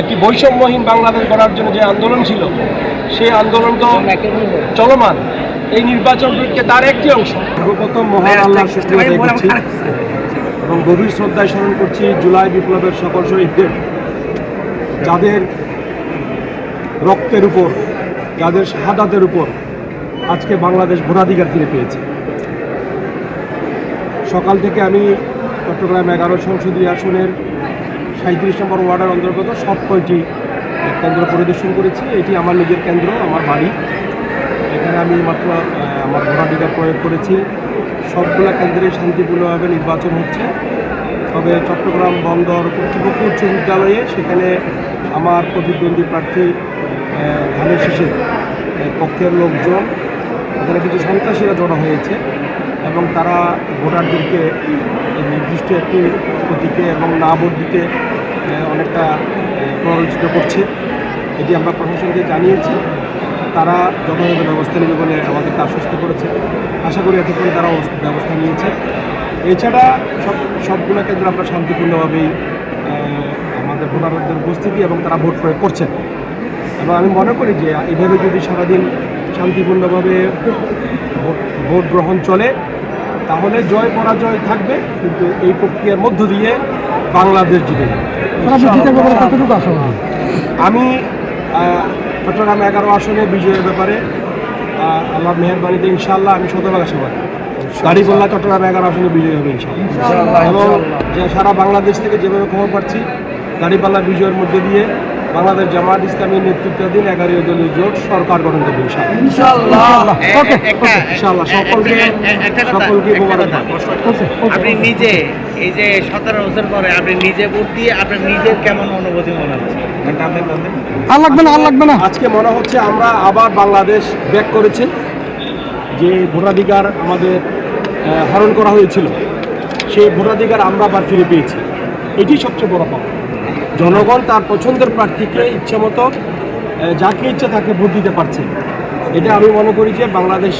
একটি বৈষম্যহীন বাংলাদেশ গড়ার জন্য যে আন্দোলন ছিল সেই আন্দোলন তো চলমান। এই নির্বাচনকে তার একটি অংশ। সর্বপ্রথম মহান আল্লাহ করছি এবং গভীর শ্রদ্ধায় স্মরণ করছি জুলাই বিপ্লবের সকল শহীদদের যাদের রক্তের উপর যাদের শাহাদাতের উপর আজকে বাংলাদেশ ভোটাধিকার ফিরে পেয়েছে। সকাল থেকে আমি চট্টগ্রাম এগারো সংসদীয় আসনের সাঁত্রিশ নম্বর ওয়ার্ডের অন্তর্গত সব কয়টি কেন্দ্র পরিদর্শন করেছি। এটি আমার নিজের কেন্দ্র আমার বাড়ি। এখানে আমি মাত্র আমার ভোটাধিকার প্রয়োগ করেছি। সবগুলো কেন্দ্রে শান্তিপূর্ণভাবে নির্বাচন হচ্ছে। তবে চট্টগ্রাম বন্দর কর্তৃপক্ষ উচ্চ বিদ্যালয়ে সেখানে আমার প্রতিদ্বন্দ্বী প্রার্থী ধানের আহ, পক্ষের লোকজন এখানে কিছু সন্ত্রাসীরা জড়ো হয়েছে এবং তারা ভোটারদেরকে নির্দিষ্ট একটি প্রতীকে এবং না ভোট দিতে অনেকটা প্ররোচিত করছে। এটি আমরা প্রশাসনকে জানিয়েছি। তারা যথাযথ ব্যবস্থা নেবে বলে আমাদেরকে আশ্বস্ত করেছে। আশা করি এতে করে তারা ব্যবস্থা নিয়েছে। এছাড়া সব, সবগুলো কেন্দ্র আমরা শান্তিপূর্ণভাবেই আমাদের ভোটারদের উপস্থিতি এবং তারা ভোট প্রয়োগ করছেন। এবং আমি মনে করি যে এভাবে যদি সারাদিন শান্তিপূর্ণভাবে ভোট গ্রহণ চলে, তাহলে জয় পরাজয় থাকবে। কিন্তু এই প্রক্রিয়ার মধ্য দিয়ে বাংলাদেশ জিতে আমি চট্টগ্রাম এগারো আসনে বিজয়ের ব্যাপারে আমার মেয়ের মেহরবানিতে ইনশাল্লাহ আমি শতভাগ গাড়ি গাড়িগোল্লা চট্টগ্রাম এগারো আসনে বিজয় হবে ইনশাল্লাহ এবং সারা বাংলাদেশ থেকে যেভাবে খবর পাচ্ছি গাড়িপাল্লা বিজয়ের মধ্যে দিয়ে বাংলাদেশ জামাত ইসলামীর নেতৃত্বাধীন এগারো দলীয় জোট সরকার গঠন করবে ইনশাল্লাহ সকলকে সকলকে আপনি নিজে এই যে সতেরো বছর পরে আপনি নিজে ভোট দিয়ে আপনার নিজের কেমন অনুভূতি মনে হচ্ছে? এটা আপনি বলবেন আর লাগবে না আর লাগবে না। আজকে মনে হচ্ছে আমরা আবার বাংলাদেশ ব্যাক করেছে যে ভোটাধিকার আমাদের হরণ করা হয়েছিল। সেই ভোটাধিকার আমরা আবার ফিরে পেয়েছি। এটি সবচেয়ে বড় পাওয়া। জনগণ তার পছন্দের প্রার্থীকে ইচ্ছামতো যাকে ইচ্ছে তাকে ভোট দিতে পারছে। এটা আমি মনে করি যে বাংলাদেশ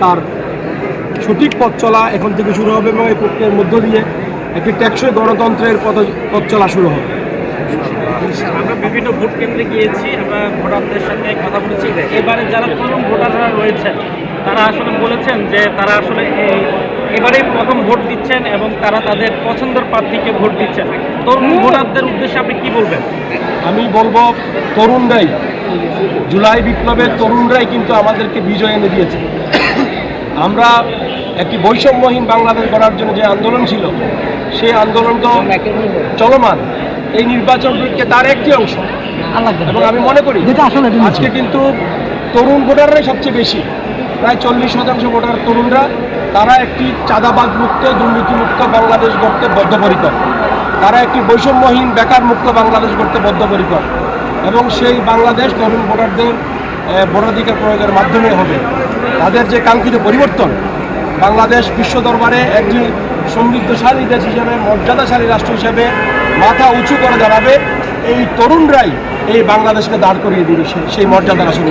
তার সঠিক পথ চলা এখন থেকে শুরু হবে এবং এই প্রক্রিয়ার মধ্য দিয়ে একটি ট্যাক্সই গণতন্ত্রের পথ পথ চলা শুরু হবে। আমরা বিভিন্ন ভোট কেন্দ্রে গিয়েছি, আমরা ভোটারদের সঙ্গে কথা বলেছি। এবারে যারা তরুণ ভোটাররা রয়েছেন, তারা আসলে বলেছেন যে তারা আসলে এই এবারেই প্রথম ভোট দিচ্ছেন এবং তারা তাদের পছন্দের প্রার্থীকে ভোট দিচ্ছেন। তরুণ ভোটারদের উদ্দেশ্যে আপনি কি বলবেন? আমি বলব তরুণরাই জুলাই বিপ্লবের তরুণরাই কিন্তু আমাদেরকে বিজয় এনে দিয়েছে। আমরা একটি বৈষম্যহীন বাংলাদেশ গড়ার জন্য যে আন্দোলন ছিল সেই আন্দোলন তো চলমান। এই নির্বাচনকে তার একটি অংশ। এবং আমি মনে করি আসলে আজকে কিন্তু তরুণ ভোটাররাই সবচেয়ে বেশি। প্রায় চল্লিশ শতাংশ ভোটার তরুণরা তারা একটি চাঁদাবাজ মুক্ত, দুর্নীতিমুক্ত বাংলাদেশ গড়তে বদ্ধপরিকর। তারা একটি বৈষম্যহীন বেকার মুক্ত বাংলাদেশ গড়তে বদ্ধপরিকর। এবং সেই বাংলাদেশ তরুণ ভোটারদের ভোটাধিকার প্রয়োগের মাধ্যমে হবে। তাদের যে কাঙ্ক্ষিত পরিবর্তন, বাংলাদেশ বিশ্ব দরবারে একটি সমৃদ্ধশালী দেশ হিসেবে, মর্যাদাশালী রাষ্ট্র হিসেবে মাথা উঁচু করে দাঁড়াবে, এই তরুণরাই এই বাংলাদেশকে দাঁড় করিয়ে দিবে সেই মর্যাদার আসলে